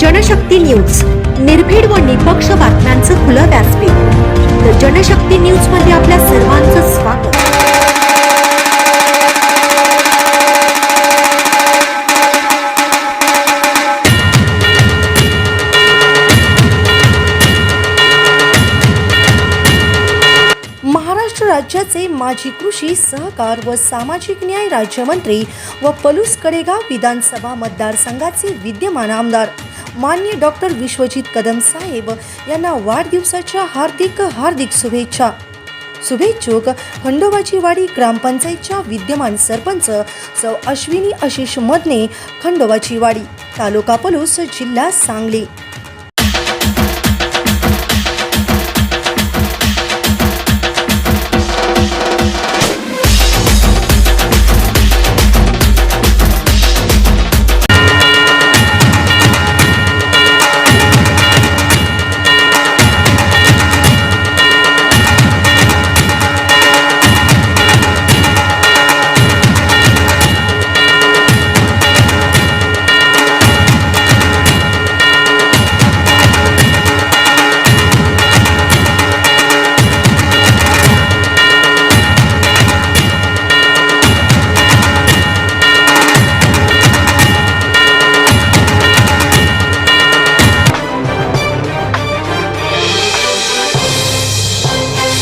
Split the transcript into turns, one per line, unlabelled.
Janshakti news. निर्भीड व निपक्ष बातम्यांचं खुलं व्यासपीठ. तर जनशक्ती न्यूजमध्ये आपल्या सर्वांचं स्वागत.
महाराष्ट्र राज्याचे माजी कृषी सहकार व सामाजिक न्याय राज्यमंत्री व पलूस कडेगाव विधानसभा मतदारसंघाचे विद्यमान आमदार मान्य डॉक्टर विश्वजित कदम साहेब यांना वाढदिवसाच्या हार्दिक हार्दिक शुभेच्छा. शुभेच्छुक खंडोबाची वाडी ग्रामपंचायतच्या विद्यमान सरपंच सौ अश्विनी आशिष मदने खंडोबाची वाडी तालुका पलूस जिल्हा सांगली.